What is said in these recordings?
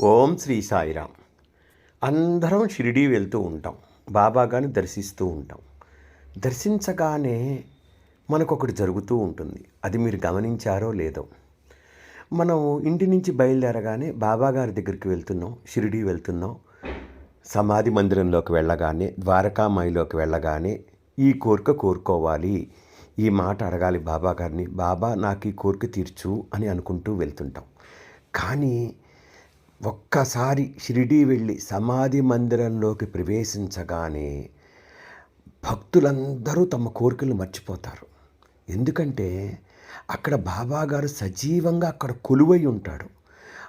ఓం శ్రీ సాయిరామ్ అందరం షిరిడీ వెళ్తూ ఉంటాం. బాబాగారిని దర్శిస్తూ ఉంటాం. దర్శించగానే మనకొకటి జరుగుతూ ఉంటుంది. అది మీరు గమనించారో లేదో. మనం ఇంటి నుంచి బయలుదేరగానే బాబా గారి దగ్గరికి వెళ్తున్నాం షిరిడీ వెళ్తున్నాం. సమాధి మందిరంలోకి వెళ్ళగానే ద్వారకామాయిలోకి వెళ్ళగానే ఈ కోరిక కోరుకోవాలి. ఈ మాట అడగాలి బాబా గారిని బాబా నాకు ఈ కోరిక తీర్చు అని అనుకుంటూ వెళ్తుంటాం. కానీ ఒక్కసారి షిరిడీ వెళ్ళి సమాధి మందిరంలోకి ప్రవేశించగానే భక్తులందరూ తమ కోరికలు మర్చిపోతారు. ఎందుకంటే అక్కడ బాబాగారు సజీవంగా అక్కడ కొలువై ఉంటాడు.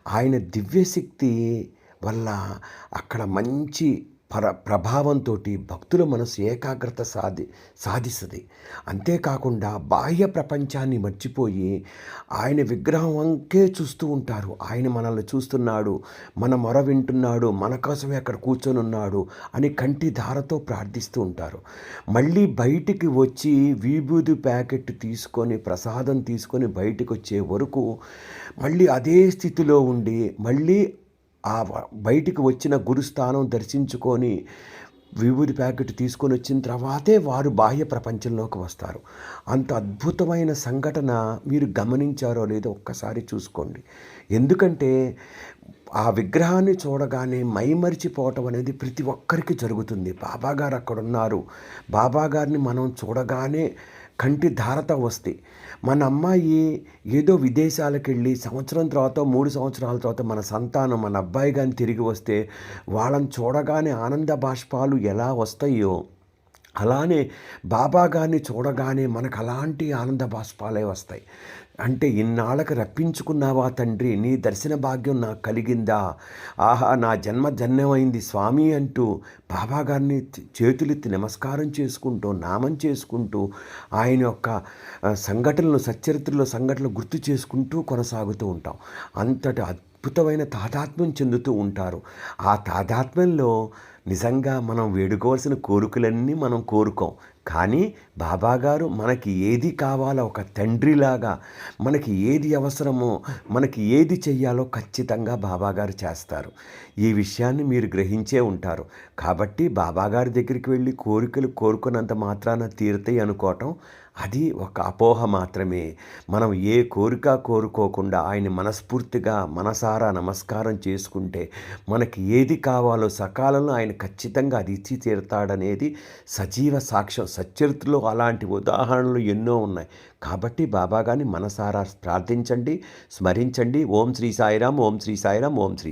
ఆయన దివ్యశక్తి వల్ల అక్కడ మంచి ప్ర ప్రభావంతో భక్తుల మనసు ఏకాగ్రత సాధి సాధిస్తుంది. అంతేకాకుండా బాహ్య ప్రపంచాన్ని మర్చిపోయి ఆయన విగ్రహం వంకే చూస్తూ ఉంటారు. ఆయన మనల్ని చూస్తున్నాడు మన మొర వింటున్నాడు మన కోసమే అక్కడ కూర్చొని ఉన్నాడు అని కంటి ధారతో ప్రార్థిస్తూ ఉంటారు. మళ్ళీ బయటికి వచ్చి విభూది ప్యాకెట్ తీసుకొని ప్రసాదం తీసుకొని బయటకు వచ్చే వరకు మళ్ళీ అదే స్థితిలో ఉండి మళ్ళీ ఆ బయటికి వచ్చిన గురుస్థానం దర్శించుకొని విభూతి ప్యాకెట్ తీసుకొని వచ్చిన తర్వాతే వారు బాహ్య ప్రపంచంలోకి వస్తారు. అంత అద్భుతమైన సంఘటన మీరు గమనించారో లేదో ఒక్కసారి చూసుకోండి. ఎందుకంటే ఆ విగ్రహాన్ని చూడగానే మైమరిచిపోవటం అనేది ప్రతి ఒక్కరికి జరుగుతుంది. బాబాగారు అక్కడ ఉన్నారు బాబాగారిని మనం చూడగానే కంటి ధారత వస్తే మన అమ్మాయి ఏదో విదేశాలకు వెళ్ళి సంవత్సరం తర్వాత మూడు సంవత్సరాల తర్వాత మన సంతానం మన అబ్బాయి కానీ తిరిగి వస్తే వాళ్ళని చూడగానే ఆనంద బాష్పాలు ఎలా వస్తాయో అలానే బాబా గారిని చూడగానే మనకు అలాంటి ఆనంద బాష్పాలే వస్తాయి. అంటే ఇన్నాళ్ళకి రప్పించుకున్నావా తండ్రి? నీ దర్శన భాగ్యం నాకు కలిగిందా? ఆహా నా జన్మ జన్మమైంది స్వామి అంటూ బాబా గారిని చేతులెత్తి నమస్కారం చేసుకుంటూ నామం చేసుకుంటూ ఆయన యొక్క సంఘటనలు సచ్చరిత్రలో సంఘటనలు గుర్తు చేసుకుంటూ కొనసాగుతూ ఉంటాం. అంతటి అద్భుతమైన తాదాత్మ్యం చెందుతూ ఉంటారు. ఆ తాదాత్మ్యంలో నిజంగా మనం వేడుకోవాల్సిన కోరికలన్నీ మనం కోరుకోం. కానీ బాబాగారు మనకి ఏది కావాలో ఒక తండ్రిలాగా మనకి ఏది అవసరమో మనకి ఏది చెయ్యాలో ఖచ్చితంగా బాబాగారు చేస్తారు. ఈ విషయాన్ని మీరు గ్రహించే ఉంటారు. కాబట్టి బాబాగారి దగ్గరికి వెళ్ళి కోరికలు కోరుకున్నంత మాత్రాన తీరుతాయి అనుకోవటం అది ఒక అపోహ మాత్రమే. మనం ఏ కోరిక కోరుకోకుండా ఆయన మనస్ఫూర్తిగా మనసారా నమస్కారం చేసుకుంటే మనకి ఏది కావాలో సకాలంలో ఆయన ఆయన ఖచ్చితంగా అది ఇచ్చి తీరుతాడనేది సజీవ సాక్ష్యం సచరిత్రలో అలాంటి ఉదాహరణలు ఎన్నో ఉన్నాయి. కాబట్టి బాబాగాని మనసారా ప్రార్థించండి స్మరించండి. ఓం శ్రీ సాయిరాం ఓం శ్రీ సాయిరాం ఓం శ్రీ